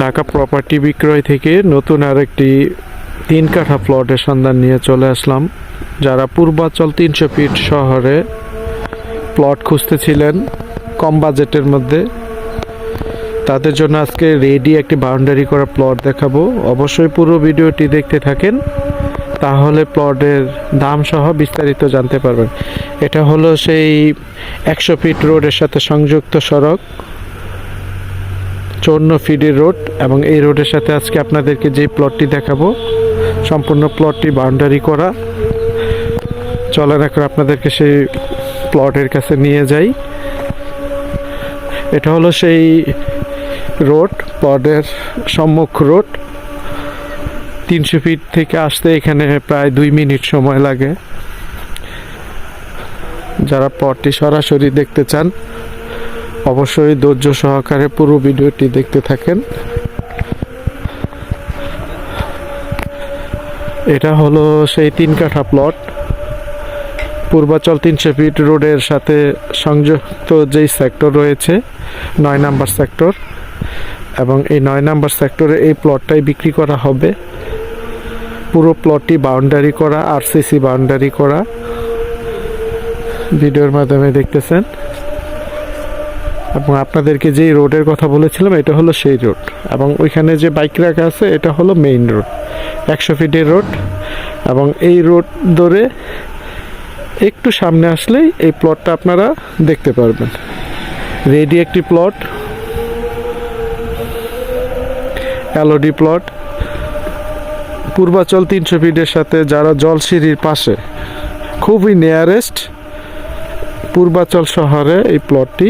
Dhaka property বিক্রয় থেকে নতুন আরেকটি তিন কাঠা প্লটের সন্ধান নিয়ে চলে আসলাম। যারা পূর্বাচল তিনশো ফিট শহরে প্লট খুঁজতেছিলেন কম বাজেটের মধ্যে, তাদের জন্য আজকে রেডি একটি বাউন্ডারি করা প্লট দেখাবো। অবশ্যই পুরো ভিডিওটি দেখতে থাকেন, তাহলে প্লটের দাম সহ বিস্তারিত জানতে পারবেন। এটা হলো সেই একশো ফিট রোডের সাথে সংযুক্ত সড়ক। চৌন্ন ফিডের রোড এবং এই রোডের সাথে আজকে আপনাদেরকে যে প্লটটি দেখাবো, সম্পূর্ণ প্লটটি বাউন্ডারি করা। চলেন এখন আপনাদেরকে সেই প্লটের কাছে নিয়ে যাই। এটা হলো সেই রোড প্লটের সম্মুখ রোড তিনশো ফিট থেকে আসতে এখানে প্রায় দুই মিনিট সময় লাগে। যারা প্লটটি সরাসরি দেখতে চান অবশ্যই ধৈর্য সহকারে পুরো ভিডিওটি দেখতে থাকেন। এটা হলো সেই তিন কাঠা প্লট পূর্বাচল তিনশো ফিট রোডের সাথে সংযুক্ত যেই সেক্টর রয়েছে, নয় নাম্বার সেক্টর এবং এই নয় নাম্বার সেক্টরে এই প্লটটাই বিক্রি করা হবে। পুরো প্লটটি বাউন্ডারি করা আরসিসি বাউন্ডারি করা। ভিডিওর মাধ্যমে দেখতেছেন। এবং আপনাদেরকে যেই রোডের কথা বলেছিলাম, এটা হলো সেই রোড। এবং ওইখানে যে বাইক রাখা আছে, এটা হলো মেইন রোড একশো ফিটের রোড। এবং এই রোড ধরে একটু সামনে আসলেই এই প্লটটা আপনারা দেখতে পারবেন। রেডি একটি প্লট এলওডি প্লট পূর্বাচল তিনশো ফিটের সাথে যারা জলসিঁড়ির পাশে, খুবই নিয়ারেস্ট পূর্বাচল শহরে এই প্লটটি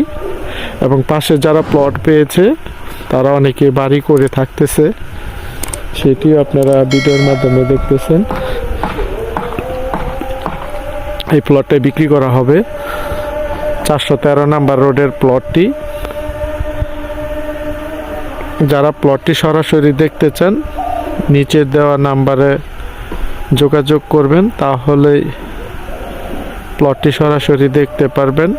এবং পাশে যারা প্লট পেয়েছে, তারা অনেকে বাড়ি করে থাকতেছে। সেটিও আপনারা ভিডিওর মাধ্যমে দেখতেছেন। এই প্লটটা বিক্রি করা হবে। চারশো তেরো নাম্বার রোডের প্লটটি যারা প্লটটি সরাসরি দেখতে চান, নিচে দেওয়া নাম্বারে যোগাযোগ করবেন তাহলে প্লটটি সরাসরি দেখতে পারবেন।